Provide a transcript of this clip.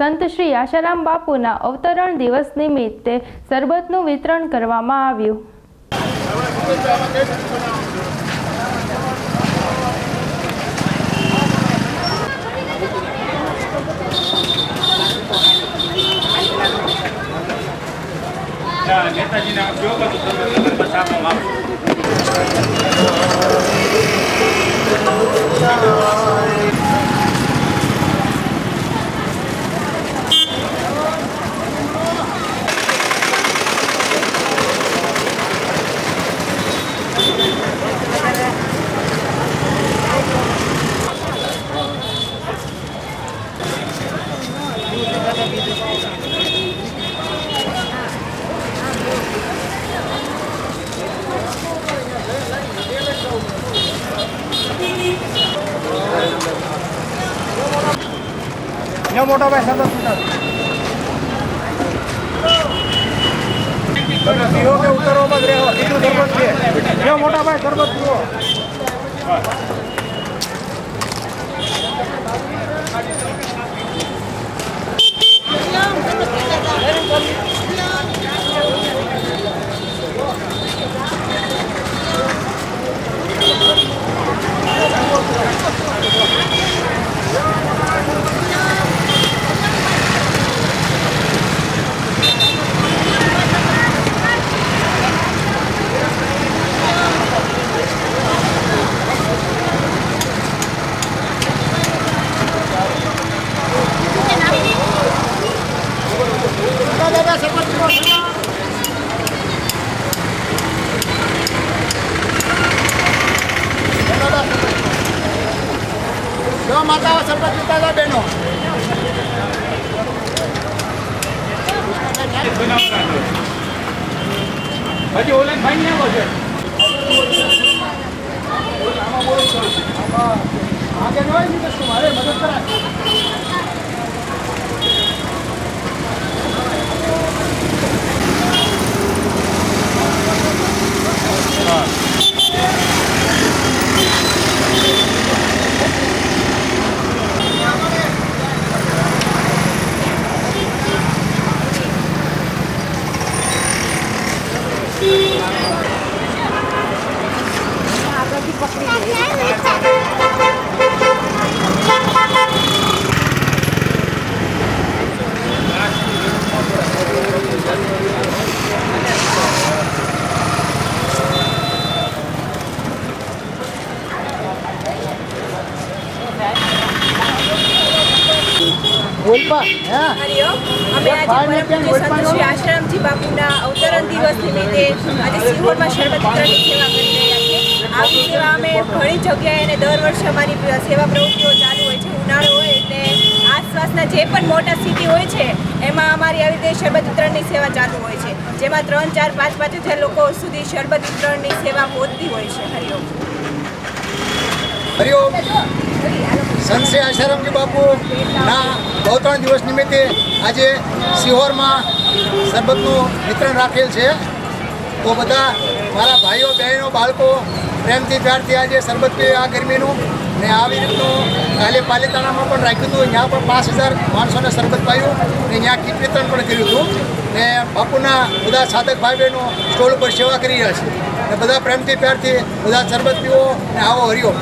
સંત શ્રી આશારામ બાપુના અવતરણ દિવસ નિમિત્તે શરબતનું વિતરણ કરવામાં આવ્યું. નેતાજીને આપજો બધું તમે બસ યો મોટા ભાઈ સરબત તમે પીવો કે ઉતરવામાં જ રહેવો? બીજું સરબત છે યો મોટા ભાઈ, સરબત પીવો દાદા સરબત પીવો જો માતા સરબત પીતા હતા બેનો. હજી ઓલે ભાઈ ને છે આગળ હોય ને તો મારે મદદ કરાય શ્રી આશ્રમજી બાપુના અવતરણ દિવસ નિમિત્તે આજે સિહોરમાં શરબત સેવા કરી આવી સેવા અમે ઘણી જગ્યાએ અને દર વર્ષે અમારી સેવા પ્રવૃત્તિઓ ચાલુ હોય છે, ઉનાળો હોય એટલે આસપાસના જે પણ મોટા સિટી હોય છે, એમાં અમારી આવી રીતે શરબત વિતરણની સેવા ચાલુ હોય છે. જેમાં ત્રણ, ચાર, પાંચ પાંચ હજાર લોકો સુધી શરબત વિતરણની સેવા પહોંચતી હોય છે. હરિઓમ હરિઓમ સંશે શ્રી આશારામજી બાપુ ના ત્રણ દિવસ નિમિત્તે આજે સિહોરમાં શરબતનું વિતરણ રાખેલ છે. તો બધા મારા ભાઈઓ, બહેનો, બાળકો પ્રેમથી પ્યારથી આજે શરબત પીએ આ ગરમીનું. ને આવી રીતનું કાલે પાલિતાણામાં પણ રાખ્યું હતું. ત્યાં પણ પાંચ હજાર માણસોને શરબત પાયું. ને ત્યાં કીટ વિતરણ પણ કર્યું હતું. ને બાપુના બધા સાધક ભાઈ બહેનો સ્ટોલ ઉપર સેવા કરી રહ્યા છે. ને બધા પ્રેમથી પ્યારથી બધા શરબત પીવો ને આવો હરિઓમ.